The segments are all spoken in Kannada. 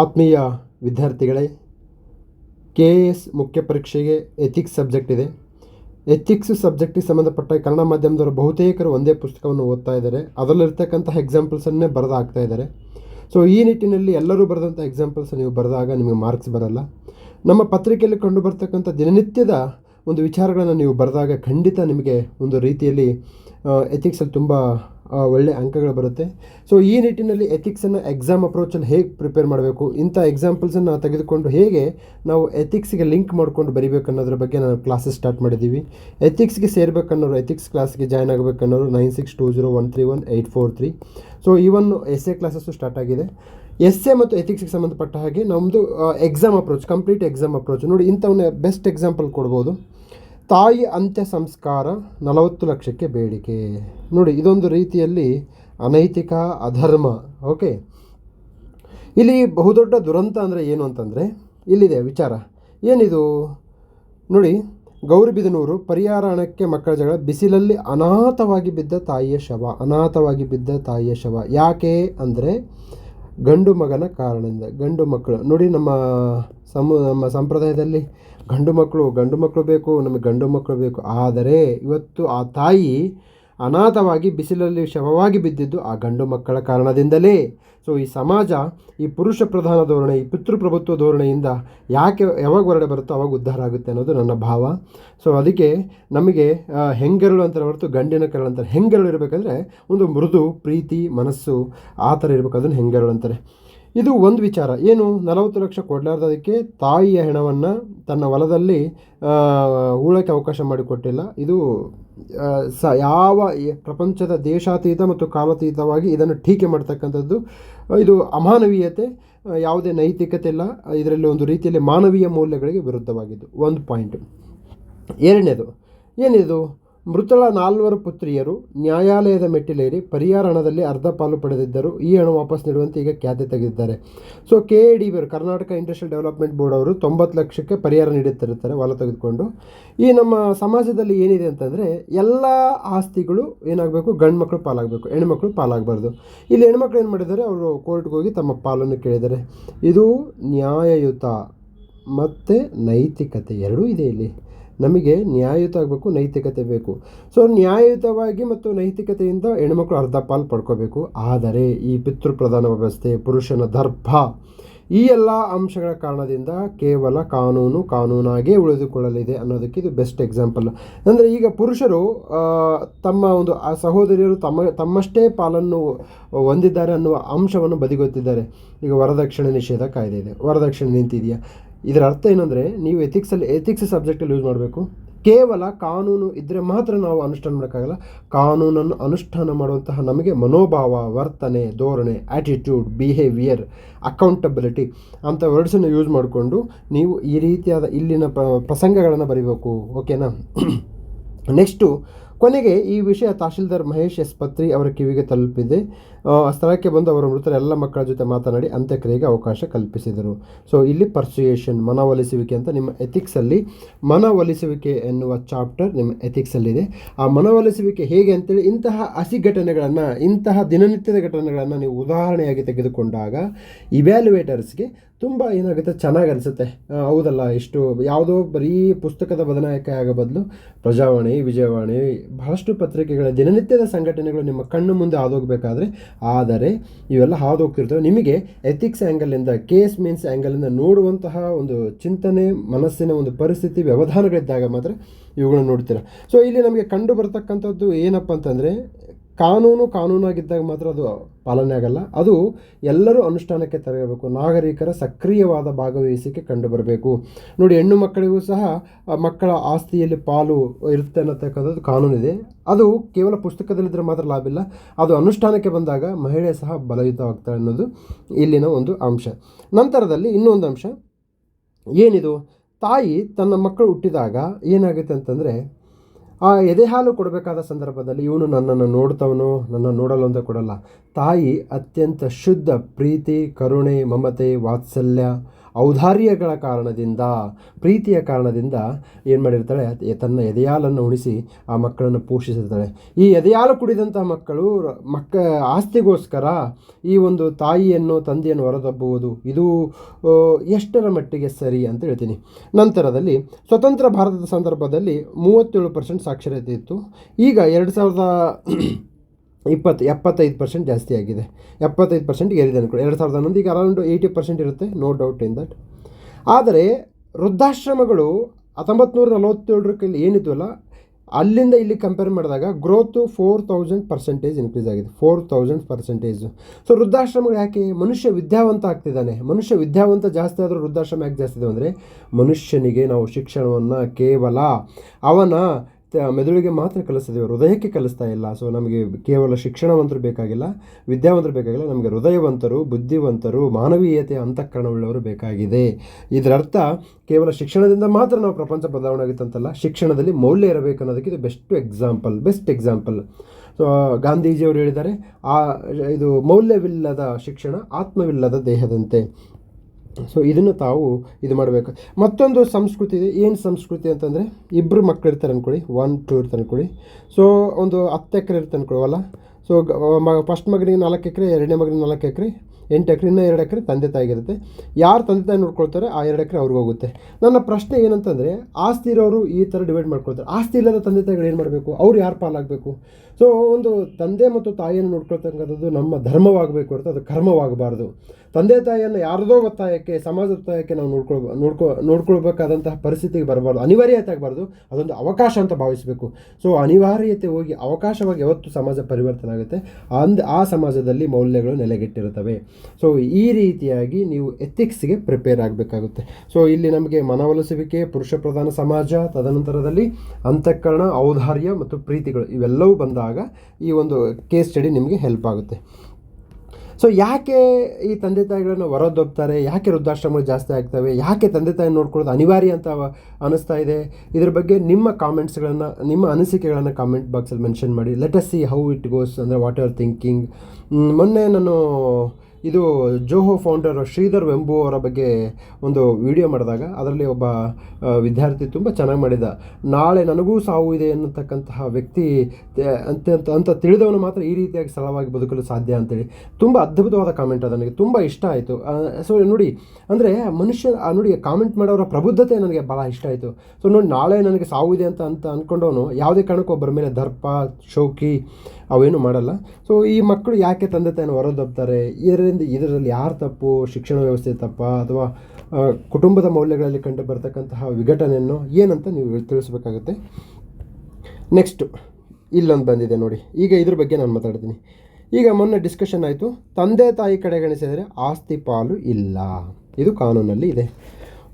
ಆತ್ಮೀಯ ವಿದ್ಯಾರ್ಥಿಗಳೇ ಕೆ ಎ ಎಸ್ ಮುಖ್ಯ ಪರೀಕ್ಷೆಗೆ ಎಥಿಕ್ಸ್ ಸಬ್ಜೆಕ್ಟ್ ಇದೆ. ಎಥಿಕ್ಸ್ ಸಬ್ಜೆಕ್ಟಿಗೆ ಸಂಬಂಧಪಟ್ಟ ಕನ್ನಡ ಮಾಧ್ಯಮದವರು ಬಹುತೇಕರು ಒಂದೇ ಪುಸ್ತಕವನ್ನು ಓದ್ತಾ ಇದ್ದಾರೆ. ಅದರಲ್ಲಿರ್ತಕ್ಕಂಥ ಎಕ್ಸಾಂಪಲ್ಸನ್ನೇ ಬರೆದಾಗ್ತಾ ಇದ್ದಾರೆ. ಸೊ ಈ ನಿಟ್ಟಿನಲ್ಲಿ ಎಲ್ಲರೂ ಬರೆದಂಥ ಎಕ್ಸಾಂಪಲ್ಸ್ ನೀವು ಬರೆದಾಗ ನಿಮಗೆ ಮಾರ್ಕ್ಸ್ ಬರಲ್ಲ. ನಮ್ಮ ಪತ್ರಿಕೆಯಲ್ಲಿ ಕಂಡು ಬರ್ತಕ್ಕಂಥ ದಿನನಿತ್ಯದ ಒಂದು ವಿಚಾರಗಳನ್ನು ನೀವು ಬರೆದಾಗ ಖಂಡಿತ ನಿಮಗೆ ಒಂದು ರೀತಿಯಲ್ಲಿ ಎಥಿಕ್ಸಲ್ಲಿ ತುಂಬ ಒಳ್ಳೆ ಅಂಕಗಳು ಬರುತ್ತೆ. ಸೊ ಈ ನಿಟ್ಟಿನಲ್ಲಿ ಎಥಿಕ್ಸನ್ನು ಎಕ್ಸಾಮ್ ಅಪ್ರೋಚಲ್ಲಿ ಹೇಗೆ ಪ್ರಿಪೇರ್ ಮಾಡಬೇಕು? ಇಂಥ ಎಕ್ಸಾಂಪಲ್ಸನ್ನು ತೆಗೆದುಕೊಂಡು ಹೇಗೆ ನಾವು ಎಥಿಕ್ಸ್ಗೆ ಲಿಂಕ್ ಮಾಡ್ಕೊಂಡು ಬರಿಬೇಕು ಅನ್ನೋದ್ರ ಬಗ್ಗೆ ನಾನು ಕ್ಲಾಸಸ್ ಸ್ಟಾರ್ಟ್ ಮಾಡಿದ್ದೀವಿ. ಎಥಿಕ್ಸ್ಗೆ ಸೇರ್ಬೇಕನ್ನೋರು ಎಥಿಕ್ಸ್ ಕ್ಲಾಸ್ಗೆ join ಆಗಬೇಕನ್ನೋರು nine six two zero one three one eight four three so even S A classes start ಆಗಿದೆ. ಎಸ್ ಎ ಮತ್ತು ಎಥಿಕ್ಸ್ಗೆ ಸಂಬಂಧಪಟ್ಟ ಹಾಗೆ ನಮ್ಮದು exam approach complete exam approach ನೋಡಿ, ಇಂಥವನ್ನೇ ಬೆಸ್ಟ್ ಎಕ್ಸಾಂಪಲ್ ಕೊಡ್ಬೋದು. ತಾಯಿ ಅಂತ್ಯ ಸಂಸ್ಕಾರ ನಲವತ್ತು ಲಕ್ಷಕ್ಕೆ ಬೇಡಿಕೆ. ನೋಡಿ, ಇದೊಂದು ರೀತಿಯಲ್ಲಿ ಅನೈತಿಕ, ಅಧರ್ಮ, ಓಕೆ? ಇಲ್ಲಿ ಬಹುದೊಡ್ಡ ದುರಂತ ಅಂದರೆ ಏನು ಅಂತಂದರೆ, ಇಲ್ಲಿದೆ ವಿಚಾರ. ಏನಿದು? ನೋಡಿ ಗೌರಿಬಿದನೂರು ಪರಿಹಾರ ಹಣಕ್ಕೆ ಮಕ್ಕಳ ಜಗಳ, ಬಿಸಿಲಲ್ಲಿ ಅನಾಥವಾಗಿ ಬಿದ್ದ ತಾಯಿಯ ಶವ, ಅನಾಥವಾಗಿ ಬಿದ್ದ ತಾಯಿಯ ಶವ. ಯಾಕೆ ಅಂದರೆ, ಗಂಡು ಮಗನ ಕಾರಣದಿಂದ, ಗಂಡು ಮಕ್ಕಳು. ನೋಡಿ, ನಮ್ಮ ಸಮ, ನಮ್ಮ ಸಂಪ್ರದಾಯದಲ್ಲಿ ಗಂಡು ಮಕ್ಕಳು ಗಂಡು ಮಕ್ಕಳು ಬೇಕು, ನಮಗೆ ಗಂಡು ಮಕ್ಕಳು ಬೇಕು. ಆದರೆ ಇವತ್ತು ಆ ತಾಯಿ ಅನಾಥವಾಗಿ ಬಿಸಿಲಲ್ಲಿ ಶವವಾಗಿ ಬಿದ್ದಿದ್ದು ಆ ಗಂಡು ಮಕ್ಕಳ ಕಾರಣದಿಂದಲೇ. ಸೊ ಈ ಸಮಾಜ, ಈ ಪುರುಷ ಪ್ರಧಾನ ಧೋರಣೆ, ಈ ಪಿತೃಪ್ರಭುತ್ವ ಧೋರಣೆಯಿಂದ ಯಾಕೆ ಯಾವಾಗ ಹೊರಡೆ ಬರುತ್ತೋ ಅವಾಗ ಉದ್ಧಾರ ಆಗುತ್ತೆ ಅನ್ನೋದು ನನ್ನ ಭಾವ. ಸೊ ಅದಕ್ಕೆ ನಮಗೆ ಹೆಂಗೆರಳು ಅಂತಾರೆ ಹೊರತು ಗಂಡಿನ ಕೆರಳು ಅಂತಾರೆ. ಹೆಂಗೆರಳು ಇರಬೇಕಂದ್ರೆ ಒಂದು ಮೃದು, ಪ್ರೀತಿ, ಮನಸ್ಸು ಆ ಥರ ಇರಬೇಕು. ಅದನ್ನು ಹೆಂಗೆರಳು ಅಂತಾರೆ. ಇದು ಒಂದು ವಿಚಾರ. ಏನು? ನಲವತ್ತು ಲಕ್ಷ ಕೊಡಲಾರ್ದದಕ್ಕೆ ತಾಯಿಯ ಹೆಣವನ್ನು ತನ್ನ ಹೊಲದಲ್ಲಿ ಹೂಳಕ್ಕೆ ಅವಕಾಶ ಮಾಡಿಕೊಟ್ಟಿಲ್ಲ. ಇದು ಸ, ಯಾವ ಪ್ರಪಂಚದ ದೇಶಾತೀತ ಮತ್ತು ಕಾಲಾತೀತವಾಗಿ ಇದನ್ನು ಟೀಕೆ ಮಾಡ್ತಕ್ಕಂಥದ್ದು, ಇದು ಅಮಾನವೀಯತೆ ಯಾವುದೇ ನೈತಿಕತೆ ಇಲ್ಲ. ಇದರಲ್ಲಿ ಒಂದು ರೀತಿಯಲ್ಲಿ ಮಾನವೀಯ ಮೌಲ್ಯಗಳಿಗೆ ವಿರುದ್ಧವಾಗಿದ್ದು. ಒಂದು ಪಾಯಿಂಟು. ಎರಡನೇದು, ಏನಿದು? ಮೃತಳ ನಾಲ್ವರು ಪುತ್ರಿಯರು ನ್ಯಾಯಾಲಯದ ಮೆಟ್ಟಿಲೇರಿ ಪರಿಹಾರ ಹಣದಲ್ಲಿ ಅರ್ಧ ಪಾಲು ಪಡೆದಿದ್ದರು. ಈ ಹಣ ವಾಪಸ್ ನೀಡುವಂತೆ ಈಗ ಖ್ಯಾತೆ ತೆಗೆದಿದ್ದಾರೆ. ಸೊ ಕೆ ಎ ಡಿ ಬಿಯವರು ಕರ್ನಾಟಕ ಇಂಡಸ್ಟ್ರಿಯಲ್ ಡೆವಲಪ್ಮೆಂಟ್ ಬೋರ್ಡ್ ಅವರು ತೊಂಬತ್ತು ಲಕ್ಷಕ್ಕೆ ಪರಿಹಾರ ನೀಡುತ್ತಿರುತ್ತಾರೆ, ಹೊಲ ತೆಗೆದುಕೊಂಡು. ಈ ನಮ್ಮ ಸಮಾಜದಲ್ಲಿ ಏನಿದೆ ಅಂತಂದರೆ, ಎಲ್ಲ ಆಸ್ತಿಗಳು ಏನಾಗಬೇಕು? ಗಂಡು ಮಕ್ಕಳು ಪಾಲಾಗಬೇಕು ಹೆಣ್ಮಕ್ಳು ಪಾಲಾಗಬಾರ್ದು. ಇಲ್ಲಿ ಹೆಣ್ಮಕ್ಳು ಏನು ಮಾಡಿದ್ದಾರೆ? ಅವರು ಕೋರ್ಟ್ಗೆ ಹೋಗಿ ತಮ್ಮ ಪಾಲನ್ನು ಕೇಳಿದ್ದಾರೆ. ಇದು ನ್ಯಾಯಯುತ ಮತ್ತು ನೈತಿಕತೆ ಎರಡೂ ಇದೆ ಇಲ್ಲಿ. ನಮಗೆ ನ್ಯಾಯಯುತ ಆಗಬೇಕು, ನೈತಿಕತೆ ಬೇಕು. ಸೊ ನ್ಯಾಯಯುತವಾಗಿ ಮತ್ತು ನೈತಿಕತೆಯಿಂದ ಹೆಣ್ಮಕ್ಳು ಅರ್ಧ ಪಾಲು ಪಡ್ಕೋಬೇಕು. ಆದರೆ ಈ ಪಿತೃಪ್ರಧಾನ ವ್ಯವಸ್ಥೆ, ಪುರುಷನ ದರ್ಭ, ಈ ಎಲ್ಲ ಅಂಶಗಳ ಕಾರಣದಿಂದ ಕೇವಲ ಕಾನೂನು ಕಾನೂನಾಗೇ ಉಳಿದುಕೊಳ್ಳಲಿದೆ ಅನ್ನೋದಕ್ಕೆ ಇದು ಬೆಸ್ಟ್ ಎಕ್ಸಾಂಪಲ್ ಅಂದರೆ ಈಗ ಪುರುಷರು ತಮ್ಮ ಒಂದು ಸಹೋದರಿಯರು ತಮ್ಮ, ತಮ್ಮಷ್ಟೇ ಪಾಲನ್ನು ಹೊಂದಿದ್ದಾರೆ ಅನ್ನುವ ಅಂಶವನ್ನು ಬದಿಗೊತ್ತಿದ್ದಾರೆ. ಈಗ ವರದಕ್ಷಿಣೆ ನಿಷೇಧ ಕಾಯ್ದೆ ಇದೆ. ವರದಕ್ಷಿಣೆ ನಿಂತಿದೆಯಾ? ಇದರ ಅರ್ಥ ಏನಂದರೆ ನೀವು ಎಥಿಕ್ಸಲ್ಲಿ ಎಥಿಕ್ಸ್ ಸಬ್ಜೆಕ್ಟಲ್ಲಿ ಯೂಸ್ ಮಾಡಬೇಕು. ಕೇವಲ ಕಾನೂನು ಇದ್ದರೆ ಮಾತ್ರ ನಾವು ಅನುಷ್ಠಾನ ಮಾಡೋಕ್ಕಾಗಲ್ಲ. ಕಾನೂನನ್ನು ಅನುಷ್ಠಾನ ಮಾಡುವಂತಹ ನಮಗೆ ಮನೋಭಾವ, ವರ್ತನೆ, ಧೋರಣೆ ಆ್ಯಟಿಟ್ಯೂಡ್ ಬಿಹೇವಿಯರ್ ಅಕೌಂಟಬಿಲಿಟಿ ಅಂಥ ವರ್ಡ್ಸನ್ನು ಯೂಸ್ ಮಾಡಿಕೊಂಡು ನೀವು ಈ ರೀತಿಯಾದ ಇಲ್ಲಿನ ಪ್ರಸಂಗಗಳನ್ನು ಬರೀಬೇಕು. ಓಕೆನಾ ನೆಕ್ಸ್ಟು ಕೊನೆಗೆ ಈ ವಿಷಯ ತಹಶೀಲ್ದಾರ್ ಮಹೇಶ್ ಎಸ್ ಪತ್ರಿ ಅವರ ಕಿವಿಗೆ ತಲುಪಿದೆ. ಸ್ಥಳಕ್ಕೆ ಬಂದು ಅವರ ಮೃತರ ಎಲ್ಲ ಮಕ್ಕಳ ಜೊತೆ ಮಾತನಾಡಿ ಅಂತ್ಯಕ್ರಿಯೆಗೆ ಅವಕಾಶ ಕಲ್ಪಿಸಿದರು. ಸೊ ಇಲ್ಲಿ ಪರ್ಸುಯೇಷನ್ ಮನವೊಲಿಸುವಿಕೆ ಅಂತ ನಿಮ್ಮ ಎಥಿಕ್ಸಲ್ಲಿ ಮನವೊಲಿಸುವಿಕೆ ಎನ್ನುವ ಚಾಪ್ಟರ್ ನಿಮ್ಮ ಎಥಿಕ್ಸಲ್ಲಿದೆ ಆ ಮನವೊಲಿಸುವಿಕೆ ಹೇಗೆ ಅಂತೇಳಿ ಇಂತಹ ಹಸಿ ಘಟನೆಗಳನ್ನು, ಇಂತಹ ದಿನನಿತ್ಯದ ಘಟನೆಗಳನ್ನು ನೀವು ಉದಾಹರಣೆಯಾಗಿ ತೆಗೆದುಕೊಂಡಾಗ ಇವ್ಯಾಲ್ಯುವೇಟರ್ಸ್ಗೆ ತುಂಬ ಏನಾಗುತ್ತೆ? ಚೆನ್ನಾಗಿ ಅನಿಸುತ್ತೆ. ಹೌದಲ್ಲ, ಇಷ್ಟು ಯಾವುದೋ ಬರೀ ಪುಸ್ತಕದ ಬದನಾಯಕ ಆಗೋ ಬದಲು ಪ್ರಜಾವಾಣಿ, ವಿಜಯವಾಣಿ, ಬಹಳಷ್ಟು ಪತ್ರಿಕೆಗಳ ದಿನನಿತ್ಯದ ಸಂಘಟನೆಗಳು ನಿಮ್ಮ ಕಣ್ಣು ಮುಂದೆ ಹಾದೋಗಬೇಕಾದ್ರೆ ಆದರೆ ಇವೆಲ್ಲ ಹಾದೋಗ್ತಿರ್ತವೆ. ನಿಮಗೆ ಎಥಿಕ್ಸ್ ಆ್ಯಂಗಲಿಂದ ಕೇಸ್ ಮೀನ್ಸ್ ಆ್ಯಂಗಲಿಂದ ನೋಡುವಂತಹ ಒಂದು ಚಿಂತನೆ, ಮನಸ್ಸಿನ ಒಂದು ಪರಿಸ್ಥಿತಿ, ವ್ಯವಧಾನಗಳಿದ್ದಾಗ ಮಾತ್ರ ಇವುಗಳನ್ನು ನೋಡ್ತೀರ. ಸೊ ಇಲ್ಲಿ ನಮಗೆ ಕಂಡು ಬರ್ತಕ್ಕಂಥದ್ದು ಏನಪ್ಪ ಅಂತಂದರೆ ಕಾನೂನು ಕಾನೂನಾಗಿದ್ದಾಗ ಮಾತ್ರ ಅದು ಪಾಲನೆ ಆಗಲ್ಲ. ಅದು ಎಲ್ಲರೂ ಅನುಷ್ಠಾನಕ್ಕೆ ತರಬೇಕು ನಾಗರಿಕರ ಸಕ್ರಿಯವಾದ ಭಾಗವಹಿಸಿಕೆ ಕಂಡು ಬರಬೇಕು ನೋಡಿ, ಹೆಣ್ಣು ಮಕ್ಕಳಿಗೂ ಸಹ ಮಕ್ಕಳ ಆಸ್ತಿಯಲ್ಲಿ ಪಾಲು ಇರುತ್ತೆ ಅನ್ನತಕ್ಕಂಥದ್ದು ಕಾನೂನಿದೆ. ಅದು ಕೇವಲ ಪುಸ್ತಕದಲ್ಲಿದ್ದರೆ ಮಾತ್ರ ಲಾಭ ಇಲ್ಲ. ಅದು ಅನುಷ್ಠಾನಕ್ಕೆ ಬಂದಾಗ ಮಹಿಳೆ ಸಹ ಬಲಯುತವಾಗ್ತಾಳೆ ಅನ್ನೋದು ಇಲ್ಲಿನ ಒಂದು ಅಂಶ. ನಂತರದಲ್ಲಿ ಇನ್ನೊಂದು ಅಂಶ. ಏನಿದು? ತಾಯಿ ತನ್ನ ಮಕ್ಕಳು ಹುಟ್ಟಿದಾಗ ಏನಾಗುತ್ತೆ ಅಂತಂದರೆ ಆ ಎದೆ ಹಾಲು ಕೊಡಬೇಕಾದ ಸಂದರ್ಭದಲ್ಲಿ ಇವನು ನನ್ನನ್ನು ನೋಡ್ತವನು, ನನ್ನ ನೋಡಲು ಅಂತ ಕೊಡಲ್ಲ. ತಾಯಿ ಅತ್ಯಂತ ಶುದ್ಧ ಪ್ರೀತಿ, ಕರುಣೆ, ಮಮತೆ, ವಾತ್ಸಲ್ಯ ಔದಾರ್ಯಗಳ ಕಾರಣದಿಂದ, ಪ್ರೀತಿಯ ಕಾರಣದಿಂದ ಏನು ಮಾಡಿರ್ತಾಳೆ? ತನ್ನ ಎದೆಯಾಲನ್ನು ಉಣಿಸಿ ಆ ಮಕ್ಕಳನ್ನು ಪೋಷಿಸಿರ್ತಾಳೆ. ಈ ಎದೆಯಾಲು ಕುಡಿದಂಥ ಮಕ್ಕಳು ಮಕ್ಕ, ಆಸ್ತಿಗೋಸ್ಕರ ಈ ಒಂದು ತಾಯಿಯನ್ನು, ತಂದೆಯನ್ನು ಹೊರದಬ್ಬುವುದು ಇದು ಎಷ್ಟರ ಮಟ್ಟಿಗೆ ಸರಿ ಅಂತ ಹೇಳ್ತೀನಿ. ನಂತರದಲ್ಲಿ ಸ್ವತಂತ್ರ ಭಾರತದ ಸಂದರ್ಭದಲ್ಲಿ ಮೂವತ್ತೇಳು ಪರ್ಸೆಂಟ್ ಸಾಕ್ಷರತೆ ಇತ್ತು. ಈಗ ಎರಡು ಸಾವಿರದ ಇಪ್ಪತ್ತು, ಎಪ್ಪತ್ತೈದು ಪರ್ಸೆಂಟ್ ಜಾಸ್ತಿ ಆಗಿದೆ. ಎಪ್ಪತ್ತೈದು ಪರ್ಸೆಂಟ್ ಏರಿದೆ ಅನ್ಕೊಳ್ಳಿ. ಎರಡು ಸಾವಿರದ ಹನ್ನೊಂದು ಈಗ ಅರೌಂಡ್ ಏಯ್ಟಿ ಪರ್ಸೆಂಟ್ ಇರುತ್ತೆ. ನೋ ಡೌಟ್ ಇನ್ ದಟ್ ಆದರೆ ವೃದ್ಧಾಶ್ರಮಗಳು ಹತ್ತೊಂಬತ್ತು ನೂರ ನಲವತ್ತೇಳರಲ್ಲಿ ಏನಿದ್ವಲ್ಲ ಅಲ್ಲಿಂದ ಇಲ್ಲಿ ಕಂಪೇರ್ ಮಾಡಿದಾಗ growth four thousand percentage increase ಆಗಿದೆ. ಫೋರ್ ತೌಸಂಡ್ ಪರ್ಸೆಂಟೇಜು ಸೊ ವೃದ್ಧಾಶ್ರಮಗಳು ಯಾಕೆ? ಮನುಷ್ಯ ವಿದ್ಯಾವಂತ ಆಗ್ತಿದ್ದಾನೆ. ಮನುಷ್ಯ ವಿದ್ಯಾವಂತ ಜಾಸ್ತಿ ಆದರೂ ವೃದ್ಧಾಶ್ರಮ ಯಾಕೆ ಜಾಸ್ತಿ ಇದೆ ಅಂದರೆ ಮನುಷ್ಯನಿಗೆ ನಾವು ಶಿಕ್ಷಣವನ್ನು ಕೇವಲ ಅವನ ಮೆದುಳಿಗೆ ಮಾತ್ರ ಕಲಿಸ್ತಿದ್ದೇವೆ ಹೃದಯಕ್ಕೆ ಕಲಿಸ್ತಾ ಇಲ್ಲ. ಸೊ ನಮಗೆ ಕೇವಲ ಶಿಕ್ಷಣವಂತರು ಬೇಕಾಗಿಲ್ಲ, ವಿದ್ಯಾವಂತರು ಬೇಕಾಗಿಲ್ಲ, ನಮಗೆ ಹೃದಯವಂತರು, ಬುದ್ಧಿವಂತರು, ಮಾನವೀಯತೆಯ ಅಂತಃಕರಣವುಳ್ಳವರು ಬೇಕಾಗಿದೆ. ಇದರರ್ಥ, ಕೇವಲ ಶಿಕ್ಷಣದಿಂದ ಮಾತ್ರ ನಾವು ಪ್ರಪಂಚ ಬದಲಾವಣೆ ಆಗುತ್ತೆ ಅಂತಲ್ಲ, ಶಿಕ್ಷಣದಲ್ಲಿ ಮೌಲ್ಯ ಇರಬೇಕು ಅನ್ನೋದಕ್ಕೆ ಇದು best example best example so ಗಾಂಧೀಜಿಯವರು ಹೇಳಿದ್ದಾರೆ, ಆ, ಇದು ಮೌಲ್ಯವಿಲ್ಲದ ಶಿಕ್ಷಣ ಆತ್ಮವಿಲ್ಲದ ದೇಹದಂತೆ. ಸೊ ಇದನ್ನು ತಾವು ಇದು ಮಾಡಬೇಕು. ಮತ್ತೊಂದು ಸಂಸ್ಕೃತಿ ಇದೆ. ಏನು ಸಂಸ್ಕೃತಿ ಅಂತಂದರೆ ಇಬ್ಬರು ಮಕ್ಕಳು ಇರ್ತಾರೆ ಅಂದ್ಕೊಳ್ಳಿ ಒನ್ ಟೂ ಇರ್ತಾರೆ ಅಂದ್ಕೊಳ್ಳಿ ಸೊ ಒಂದು ಹತ್ತು ಎಕರೆ ಇರ್ತಾರೆ ಅಂದ್ಕೊಳ್ಳಿ ಸೊ ಮ ಫಸ್ಟ್ ಮಗನಿಗೆ ನಾಲ್ಕು ಎಕರೆ, ಎರಡನೇ ಮಗನಿಗೆ ನಾಲ್ಕು ಎಕರೆ, ಎಂಟು ಎಕರೆ, ಇನ್ನೂ ಎರಡು ಎಕರೆ ತಂದೆ ತಾಯಿಗಿರುತ್ತೆ ಯಾರು ತಂದೆ ತಾಯಿ ನೋಡ್ಕೊಳ್ತಾರೆ, ಆ ಎರಡು ಎಕರೆ ಅವ್ರಿಗೆ ಹೋಗುತ್ತೆ. ನನ್ನ ಪ್ರಶ್ನೆ ಏನಂತಂದರೆ, ಆಸ್ತಿ ಇರೋರು ಈ ಥರ ಡಿವೈಡ್ ಮಾಡ್ಕೊಳ್ತಾರೆ. ಆಸ್ತಿ ಇಲ್ಲದ ತಂದೆ ತಾಯಿಗಳು ಏನು ಮಾಡಬೇಕು? ಅವ್ರು ಯಾರು ಪಾಲಾಗಬೇಕು? ಸೊ ಒಂದು ತಂದೆ ಮತ್ತು ತಾಯಿಯನ್ನು ನೋಡ್ಕೊಳ್ತಕ್ಕಂಥದ್ದು ನಮ್ಮ ಧರ್ಮವಾಗಬೇಕು ಅಂತ ಅದು ಕರ್ಮವಾಗಬಾರ್ದು. ತಂದೆ ತಾಯಿಯನ್ನು ಯಾರದೋ ಒತ್ತಾಯಕ್ಕೆ ಸಮಾಜ ಒತ್ತಾಯಕ್ಕೆ ನಾವು ನೋಡ್ಕೊಳ್, ನೋಡ್ಕೊ, ನೋಡ್ಕೊಳ್ಬೇಕಾದಂತಹ ಪರಿಸ್ಥಿತಿಗೆ ಬರಬಾರ್ದು. ಅನಿವಾರ್ಯತೆ ಆಗಬಾರ್ದು ಅದೊಂದು ಅವಕಾಶ ಅಂತ ಭಾವಿಸಬೇಕು. ಸೊ ಅನಿವಾರ್ಯತೆ ಹೋಗಿ ಅವಕಾಶವಾಗಿ ಯಾವತ್ತು ಸಮಾಜ ಪರಿವರ್ತನೆ ಆಗುತ್ತೆ. ಅಂದ್, ಆ ಸಮಾಜದಲ್ಲಿ ಮೌಲ್ಯಗಳು ನೆಲೆಗೆಟ್ಟಿರುತ್ತವೆ. ಸೊ ಈ ರೀತಿಯಾಗಿ ನೀವು ಎಥಿಕ್ಸ್ಗೆ ಪ್ರಿಪೇರ್ ಆಗಬೇಕಾಗುತ್ತೆ. ಸೊ ಇಲ್ಲಿ ನಮಗೆ ಮನವೊಲಿಸುವಿಕೆ ಪುರುಷ ಪ್ರಧಾನ ಸಮಾಜ, ತದನಂತರದಲ್ಲಿ ಅಂತಃಕರಣ, ಔದಾರ್ಯ ಮತ್ತು ಪ್ರೀತಿಗಳು ಇವೆಲ್ಲವೂ ಬಂದಾಗ ಈ ಒಂದು ಕೇಸ್ ಸ್ಟಡಿ ನಿಮಗೆ ಹೆಲ್ಪ್ ಆಗುತ್ತೆ. ಸೊ ಯಾಕೆ ಈ ತಂದೆ ತಾಯಿಗಳನ್ನು ಹೊರದೊಬ್ತಾರೆ ಯಾಕೆ ವೃದ್ಧಾಶ್ರಮಗಳು ಜಾಸ್ತಿ ಆಗ್ತವೆ? ಯಾಕೆ ತಂದೆ ತಾಯಿ ನೋಡ್ಕೊಳ್ಳೋದು ಅನಿವಾರ್ಯ ಅಂತ ಅನಿಸ್ತಾ ಇದೆ? ಇದ್ರ ಬಗ್ಗೆ ನಿಮ್ಮ ಕಾಮೆಂಟ್ಸ್ಗಳನ್ನು ನಿಮ್ಮ ಅನಿಸಿಕೆಗಳನ್ನು ಕಾಮೆಂಟ್ ಬಾಕ್ಸಲ್ಲಿ ಮೆನ್ಷನ್ ಮಾಡಿ. Let us see how it goes ಅಂದರೆ ವಾಟ್ ಆರ್ ಥಿಂಕಿಂಗ್ ಮೊನ್ನೆ ನಾನು ಇದು ಜೋಹೋ ಫೌಂಡರ್ ಶ್ರೀಧರ್ ವೆಂಬು ಅವರ ಬಗ್ಗೆ ಒಂದು ವಿಡಿಯೋ ಮಾಡಿದಾಗ ಅದರಲ್ಲಿ ಒಬ್ಬ ವಿದ್ಯಾರ್ಥಿ ತುಂಬ ಚೆನ್ನಾಗಿ ಮಾಡಿದ. ನಾಳೆ ನನಗೂ ಸಾವು ಇದೆ ಎನ್ನತಕ್ಕಂತಹ ವ್ಯಕ್ತಿ ಅಂತ, ಅಂತ- ತಿಳಿದವನು ಮಾತ್ರ ಈ ರೀತಿಯಾಗಿ ಸರಳವಾಗಿ ಬದುಕಲು ಸಾಧ್ಯ ಅಂತೇಳಿ ತುಂಬ ಅದ್ಭುತವಾದ ಕಾಮೆಂಟ್ ಅದು ನನಗೆ, ತುಂಬ ಇಷ್ಟ ಆಯಿತು. ಸೊ ನೋಡಿ, ಅಂದರೆ ಮನುಷ್ಯ ನೋಡಿ, ಕಾಮೆಂಟ್ ಮಾಡೋರ ಪ್ರಬುದ್ಧತೆ ನನಗೆ ಭಾಳ ಇಷ್ಟ ಆಯಿತು. ಸೊ ನೋಡಿ, ನಾಳೆ ನನಗೆ ಸಾವು ಇದೆ ಅಂತ ಅಂತ ಅಂದ್ಕೊಂಡವನು ಯಾವುದೇ ಕಾರಣಕ್ಕೂ ಒಬ್ಬರ ಮೇಲೆ ದರ್ಪ, ಶೋಕಿ ಅವೇನು ಮಾಡಲ್ಲ. ಸೊ ಈ ಮಕ್ಕಳು ಯಾಕೆ ತಂದೆ ತಾಯಿನ ಹೊರದಬ್ತಾರೆ ಇದರಿಂದ ಇದರಲ್ಲಿ ಯಾರು ತಪ್ಪು, ಶಿಕ್ಷಣ ವ್ಯವಸ್ಥೆ ತಪ್ಪ ಅಥವಾ ಕುಟುಂಬದ ಮೌಲ್ಯಗಳಲ್ಲಿ ಕಂಡು ಬರ್ತಕ್ಕಂತಹ ವಿಘಟನೆಯನ್ನು ಏನಂತ ನೀವು ತಿಳಿಸ್ಬೇಕಾಗುತ್ತೆ. ನೆಕ್ಸ್ಟು ಇಲ್ಲೊಂದು ಬಂದಿದೆ ನೋಡಿ. ಈಗ ಇದ್ರ ಬಗ್ಗೆ ನಾನು ಮಾತಾಡ್ತೀನಿ. ಈಗ ಮೊನ್ನೆ ಡಿಸ್ಕಷನ್ ಆಯಿತು. ತಂದೆ ತಾಯಿ ಕಡೆಗಣಿಸಿದರೆ ಆಸ್ತಿ ಪಾಲು ಇಲ್ಲ. ಇದು ಕಾನೂನಲ್ಲಿ ಇದೆ.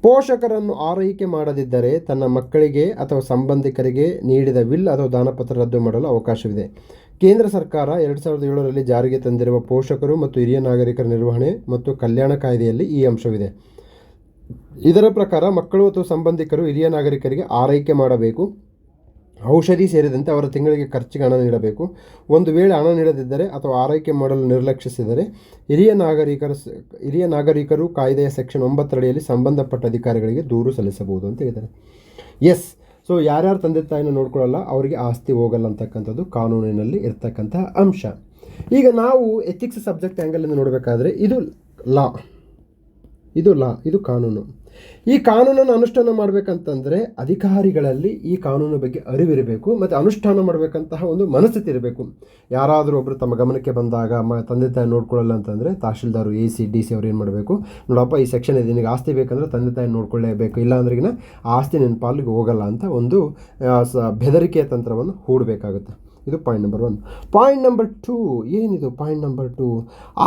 ಪೋಷಕರನ್ನು ಆರೈಕೆ ಮಾಡದಿದ್ದರೆ ತನ್ನ ಮಕ್ಕಳಿಗೆ ಅಥವಾ ಸಂಬಂಧಿಕರಿಗೆ ನೀಡಿದ ವಿಲ್ ಅಥವಾ ದಾನಪತ್ರ ರದ್ದು ಮಾಡಲು ಅವಕಾಶವಿದೆ. ಕೇಂದ್ರ ಸರ್ಕಾರ ಎರಡು ಸಾವಿರದ ಏಳರಲ್ಲಿ ಜಾರಿಗೆ ತಂದಿರುವ ಪೋಷಕರು ಮತ್ತು ಹಿರಿಯ ನಾಗರಿಕರ ನಿರ್ವಹಣೆ ಮತ್ತು ಕಲ್ಯಾಣ ಕಾಯ್ದೆಯಲ್ಲಿ ಈ ಅಂಶವಿದೆ. ಇದರ ಪ್ರಕಾರ ಮಕ್ಕಳು ಅಥವಾ ಸಂಬಂಧಿಕರು ಹಿರಿಯ ನಾಗರಿಕರಿಗೆ ಆರೈಕೆ ಮಾಡಬೇಕು. ಔಷಧಿ ಸೇರಿದಂತೆ ಅವರ ತಿಂಗಳಿಗೆ ಖರ್ಚಿಗೆ ಹಣ ನೀಡಬೇಕು. ಒಂದು ವೇಳೆ ಹಣ ನೀಡದಿದ್ದರೆ ಅಥವಾ ಆರೈಕೆ ಮಾಡಲು ನಿರ್ಲಕ್ಷಿಸಿದರೆ ಹಿರಿಯ ನಾಗರಿಕರ ಹಿರಿಯ ನಾಗರಿಕರು ಕಾಯ್ದೆಯ ಸೆಕ್ಷನ್ ಒಂಬತ್ತರಡಿಯಲ್ಲಿ ಸಂಬಂಧಪಟ್ಟ ಅಧಿಕಾರಿಗಳಿಗೆ ದೂರು ಸಲ್ಲಿಸಬಹುದು ಅಂತ ಹೇಳಿದ್ದಾರೆ. ಎಸ್ ಸೊ ಯಾರ್ಯಾರು ತಂದೆ ತಾಯಿನ ನೋಡ್ಕೊಳ್ಳಲ್ಲ, ಅವರಿಗೆ ಆಸ್ತಿ ಹೋಗಲ್ಲ ಅಂತಕ್ಕಂಥದ್ದು ಕಾನೂನಿನಲ್ಲಿ ಇರ್ತಕ್ಕಂತಹ ಅಂಶ. ಈಗ ನಾವು ಎಥಿಕ್ಸ್ ಸಬ್ಜೆಕ್ಟ್ ಆ್ಯಂಗಲಿಂದ ನೋಡಬೇಕಾದ್ರೆ ಇದು ಲಾ ಇದು ಲಾ, ಇದು ಕಾನೂನು. ಈ ಕಾನೂನನ್ನು ಅನುಷ್ಠಾನ ಮಾಡಬೇಕಂತಂದರೆ ಅಧಿಕಾರಿಗಳಲ್ಲಿ ಈ ಕಾನೂನು ಬಗ್ಗೆ ಅರಿವಿರಬೇಕು ಮತ್ತು ಅನುಷ್ಠಾನ ಮಾಡಬೇಕಂತಹ ಒಂದು ಮನಸ್ಥಿತಿ ಇರಬೇಕು. ಯಾರಾದರೂ ಒಬ್ಬರು ತಮ್ಮ ಗಮನಕ್ಕೆ ಬಂದಾಗ ಮ, ತಂದೆ ತಾಯಿ ನೋಡ್ಕೊಳ್ಳಲ್ಲ ಅಂತಂದರೆ ತಹಶೀಲ್ದಾರು ಎ, ಸಿ, ಡಿ, ಸಿ ಅವ್ರು ಏನು ಮಾಡಬೇಕು? ನೋಡಪ್ಪ, ಈ ಸೆಕ್ಷನ್ ಇದೆ ನಿನಗೆ ಆಸ್ತಿ ಬೇಕಂದ್ರೆ ತಂದೆ ತಾಯಿ ನೋಡ್ಕೊಳ್ಳೇಬೇಕು, ಇಲ್ಲ ಅಂದ್ರೆಗಿನ ಆಸ್ತಿ ನಿನ್ನ ಪಾಲಿಗೆ ಹೋಗಲ್ಲ ಅಂತ ಒಂದು ಬೆದರಿಕೆಯ ತಂತ್ರವನ್ನು ಹೂಡಬೇಕಾಗುತ್ತೆ. ಇದು point number one point number two ಏನಿದು ಪಾಯಿಂಟ್ ನಂಬರ್ ಟೂ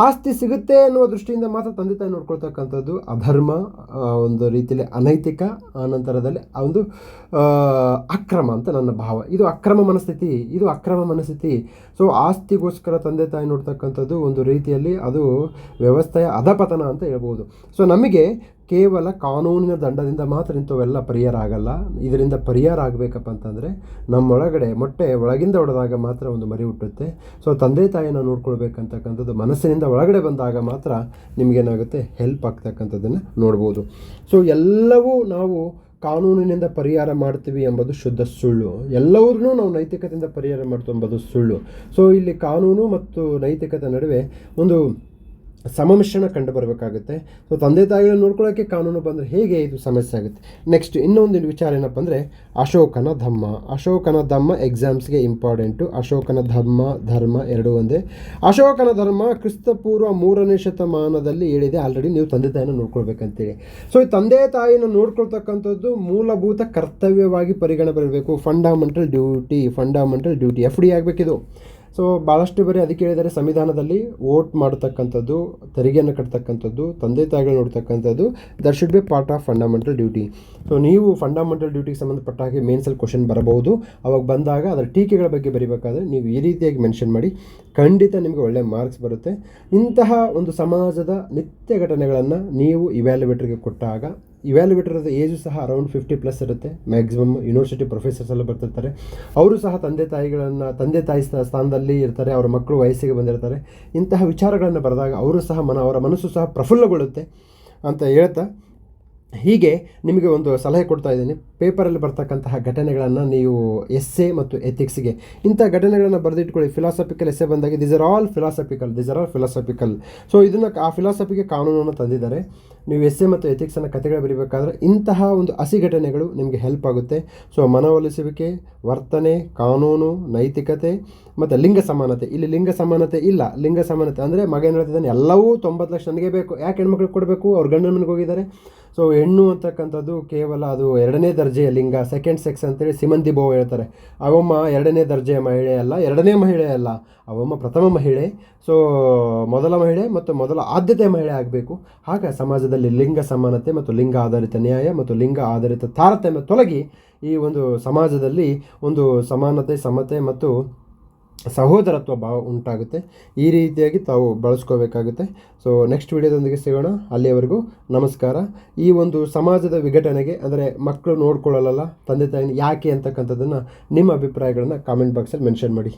ಆಸ್ತಿ ಸಿಗುತ್ತೆ ಅನ್ನುವ ದೃಷ್ಟಿಯಿಂದ ಮಾತ್ರ ತಂದೆ ತಾಯಿ ನೋಡ್ಕೊಳ್ತಕ್ಕಂಥದ್ದು ಅಧರ್ಮ ಒಂದು ರೀತಿಯಲ್ಲಿ ಅನೈತಿಕ ಆನಂತರದಲ್ಲಿ ಒಂದು ಅಕ್ರಮ ಅಂತ ನನ್ನ ಭಾವ. ಇದು ಅಕ್ರಮ ಮನಸ್ಥಿತಿ, ಇದು ಅಕ್ರಮ ಮನಸ್ಥಿತಿ. ಸೊ ಆಸ್ತಿಗೋಸ್ಕರ ತಂದೆ ತಾಯಿ ನೋಡ್ತಕ್ಕಂಥದ್ದು ಒಂದು ರೀತಿಯಲ್ಲಿ ಅದು ವ್ಯವಸ್ಥೆಯ ಅಧಪತನ ಅಂತ ಹೇಳ್ಬೋದು. ಸೊ ನಮಗೆ ಕೇವಲ ಕಾನೂನಿನ ದಂಡದಿಂದ ಮಾತ್ರ ಇಂಥವೆಲ್ಲ ಪರಿಹಾರ ಆಗಲ್ಲ ಇದರಿಂದ ಪರಿಹಾರ ಆಗಬೇಕಪ್ಪ ಅಂತಂದರೆ ನಮ್ಮೊಳಗಡೆ ಮೊಟ್ಟೆ ಒಳಗಿಂದ ಹೊಡೆದಾಗ ಮಾತ್ರ ಒಂದು ಮರಿ ಹುಟ್ಟುತ್ತೆ. ಸೊ ತಂದೆ ತಾಯಿನ ನೋಡ್ಕೊಳ್ಬೇಕಂತಕ್ಕಂಥದ್ದು ಮನಸ್ಸಿನಿಂದ ಒಳಗಡೆ ಬಂದಾಗ ಮಾತ್ರ ನಿಮಗೇನಾಗುತ್ತೆ ಹೆಲ್ಪ್ ಆಗ್ತಕ್ಕಂಥದ್ದನ್ನು ನೋಡ್ಬೋದು. ಸೊ ಎಲ್ಲವೂ ನಾವು ಕಾನೂನಿನಿಂದ ಪರಿಹಾರ ಮಾಡ್ತೀವಿ ಎಂಬುದು ಶುದ್ಧ ಸುಳ್ಳು. ಎಲ್ಲವನ್ನೂ ನಾವು ನೈತಿಕತೆಯಿಂದ ಪರಿಹಾರ ಮಾಡ್ತೀವಿ ಎಂಬುದು ಸುಳ್ಳು. ಸೊ ಇಲ್ಲಿ ಕಾನೂನು ಮತ್ತು ನೈತಿಕತೆ ನಡುವೆ ಒಂದು ಸಮಮಿಶ್ರಣ ಕಂಡು ಬರಬೇಕಾಗುತ್ತೆ ಸೊ ತಂದೆ ತಾಯಿಗಳನ್ನ ನೋಡ್ಕೊಳ್ಳೋಕ್ಕೆ ಕಾನೂನು ಬಂದರೆ ಹೇಗೆ ಇದು ಸಮಸ್ಯೆ ಆಗುತ್ತೆ? ನೆಕ್ಸ್ಟ್ ಇನ್ನೊಂದು ವಿಚಾರ ಏನಪ್ಪ ಅಂದರೆ ಅಶೋಕನ ಧಮ್ಮ ಅಶೋಕನ ಧಮ್ಮ ಎಕ್ಸಾಮ್ಸ್ಗೆ ಇಂಪಾರ್ಟೆಂಟು ಅಶೋಕನ ಧಮ್ಮ ಧರ್ಮ ಎರಡೂ ಒಂದೇ. ಅಶೋಕನ ಧರ್ಮ ಕ್ರಿಸ್ತಪೂರ್ವ ಮೂರನೇ ಶತಮಾನದಲ್ಲಿ ಹೇಳಿದೆ. ಆಲ್ರೆಡಿ ನೀವು ತಂದೆ ತಾಯಿನ ನೋಡ್ಕೊಳ್ಬೇಕಂತೇಳಿ ಸೊ ಈ ತಂದೆ ತಾಯಿನ ನೋಡ್ಕೊಳ್ತಕ್ಕಂಥದ್ದು ಮೂಲಭೂತ ಕರ್ತವ್ಯವಾಗಿ ಪರಿಗಣ ಬರಬೇಕು fundamental duty fundamental duty F D ಆಗಬೇಕಿದು. So ಭಾಳಷ್ಟು ಬರೀ ಅದಕ್ಕೆ ಹೇಳಿದರೆ ಸಂವಿಧಾನದಲ್ಲಿ ವೋಟ್ ಮಾಡತಕ್ಕಂಥದ್ದು, ತೆರಿಗೆಯನ್ನು ಕಟ್ತಕ್ಕಂಥದ್ದು, ತಂದೆ ತಾಯಿಗಳು ನೋಡ್ತಕ್ಕಂಥದ್ದು that should be part of fundamental duty so ನೀವು ಫಂಡಮೆಂಟಲ್ ಡ್ಯೂಟಿಗೆ ಸಂಬಂಧಪಟ್ಟ ಹಾಗೆ ಮೇನ್ಸಲ್ಲಿ ಕ್ವಶನ್ ಬರಬಹುದು. ಅವಾಗ ಬಂದಾಗ ಅದರ ಟೀಕೆಗಳ ಬಗ್ಗೆ ಬರೀಬೇಕಾದ್ರೆ ನೀವು ಈ ರೀತಿಯಾಗಿ ಮೆನ್ಷನ್ ಮಾಡಿ, ಖಂಡಿತ ನಿಮಗೆ ಒಳ್ಳೆಯ ಮಾರ್ಕ್ಸ್ ಬರುತ್ತೆ. ಇಂತಹ ಒಂದು ಸಮಾಜದ ನಿತ್ಯ ಘಟನೆಗಳನ್ನು ನೀವು ಇವ್ಯಾಲ್ಯುವೇಟರ್ಗೆ ಕೊಟ್ಟಾಗ ಇವ್ಯಾಲ್ಯುವೇಟರ್ದ ಏಜು ಸಹ ಅರೌಂಡ್ ಫಿಫ್ಟಿ ಪ್ಲಸ್ ಇರುತ್ತೆ. ಮ್ಯಾಕ್ಸಿಮಮ್ ಯೂನಿವರ್ಸಿಟಿ ಪ್ರೊಫೆಸರ್ಸ್ ಎಲ್ಲ ಬರ್ತಿರ್ತಾರೆ. ಅವರು ಸಹ ತಂದೆ ತಾಯಿಗಳನ್ನು, ತಂದೆ ತಾಯಿ ಸ್ಥಾ- ಸ್ಥಾನದಲ್ಲಿ ಇರ್ತಾರೆ, ಅವರ ಮಕ್ಕಳು ವಯಸ್ಸಿಗೆ ಬಂದಿರ್ತಾರೆ. ಇಂತಹ ವಿಚಾರಗಳನ್ನು ಬರೆದಾಗ ಅವರು ಸಹ ಮನ, ಅವರ ಮನಸ್ಸು ಸಹ ಪ್ರಫುಲ್ಲಗೊಳ್ಳುತ್ತೆ ಅಂತ ಹೇಳ್ತಾ, ಹೀಗೆ ನಿಮಗೆ ಒಂದು ಸಲಹೆ ಕೊಡ್ತಾ ಇದ್ದೀನಿ. ಪೇಪರಲ್ಲಿ ಬರ್ತಕ್ಕಂತಹ ಘಟನೆಗಳನ್ನು ನೀವು ಎಸ್ಸೆ ಮತ್ತು ಎಥಿಕ್ಸ್ಗೆ ಇಂಥ ಘಟನೆಗಳನ್ನು ಬರೆದಿಟ್ಕೊಳ್ಳಿ. ಫಿಲಾಸಫಿಕಲ್ ಎಸ್ಸೆ ಬಂದಾಗ this are all philosophical this are all philosophical so ಇದನ್ನು ಆ ಫಿಲಾಸಫಿಗೆ ಕಾನೂನನ್ನು ತಂದಿದ್ದಾರೆ. ನೀವು ಎಸ್ಸೆ ಮತ್ತು ಎಥಿಕ್ಸನ್ನು ಕಥೆಗಳು ಬರೀಬೇಕಾದ್ರೆ ಇಂತಹ ಒಂದು ಹಸಿ ಘಟನೆಗಳು ನಿಮಗೆ ಹೆಲ್ಪ್ ಆಗುತ್ತೆ. ಸೊ ಮನವೊಲಿಸುವಿಕೆ, ವರ್ತನೆ, ಕಾನೂನು, ನೈತಿಕತೆ ಮತ್ತು ಲಿಂಗ ಸಮಾನತೆ. ಇಲ್ಲಿ ಲಿಂಗ ಸಮಾನತೆ ಇಲ್ಲ. ಲಿಂಗ ಸಮಾನತೆ ಅಂದರೆ ಮಗ ಏನು ಹೇಳ್ತಿದ್ದಾನೆ, ಎಲ್ಲವೂ ತೊಂಬತ್ತು ಲಕ್ಷ ನನಗೆ ಬೇಕು. ಯಾಕೆ ಹೆಣ್ಮಕ್ಳಿಗೆ ಕೊಡಬೇಕು? ಅವ್ರ ಗಂಡನ ಮನೆಗೆ ಹೋಗಿದ್ದಾರೆ. ಸೊ ಹೆಣ್ಣು ಅಂತಕ್ಕಂಥದ್ದು ಕೇವಲ ಅದು ಎರಡನೇ ದರ್ಜೆಯ ಲಿಂಗ ಸೆಕೆಂಡ್ ಸೆಕ್ಸ್ ಅಂತೇಳಿ ಸಿಮಂತಿ ಬೋವ್ ಹೇಳ್ತಾರೆ. ಅವಮ್ಮ ಎರಡನೇ ದರ್ಜೆಯ ಮಹಿಳೆ ಅಲ್ಲ ಎರಡನೇ ಮಹಿಳೆ ಅಲ್ಲ ಅವಮ್ಮ ಪ್ರಥಮ ಮಹಿಳೆ ಸೊ ಮೊದಲ ಮಹಿಳೆ ಮತ್ತು ಮೊದಲ ಆದ್ಯತೆ ಮಹಿಳೆ ಆಗಬೇಕು. ಆಗ ಸಮಾಜದಲ್ಲಿ ಲಿಂಗ ಸಮಾನತೆ ಮತ್ತು ಲಿಂಗ ಆಧಾರಿತ ನ್ಯಾಯ ಮತ್ತು ಲಿಂಗ ಆಧಾರಿತ ತಾರತಮ್ಯ ತೊಲಗಿ ಈ ಒಂದು ಸಮಾಜದಲ್ಲಿ ಒಂದು ಸಮಾನತೆ, ಸಮತೆ ಮತ್ತು ಸಹೋದರತ್ವ ಭಾವ ಉಂಟಾಗುತ್ತೆ. ಈ ರೀತಿಯಾಗಿ ತಾವು ಬಳಸ್ಕೋಬೇಕಾಗುತ್ತೆ. ಸೊ ನೆಕ್ಸ್ಟ್ ವಿಡಿಯೋದೊಂದಿಗೆ ಸಿಗೋಣ. ಅಲ್ಲಿಯವರೆಗೂ ನಮಸ್ಕಾರ. ಈ ಒಂದು ಸಮಾಜದ ವಿಘಟನೆಗೆ, ಅಂದರೆ ಮಕ್ಕಳು ನೋಡ್ಕೊಳ್ಳಲ್ಲ ತಂದೆ ತಾಯಿನ ಯಾಕೆ ಅಂತಕ್ಕಂಥದ್ದನ್ನು ನಿಮ್ಮ ಅಭಿಪ್ರಾಯಗಳನ್ನು ಕಾಮೆಂಟ್ ಬಾಕ್ಸಲ್ಲಿ ಮೆನ್ಷನ್ ಮಾಡಿ.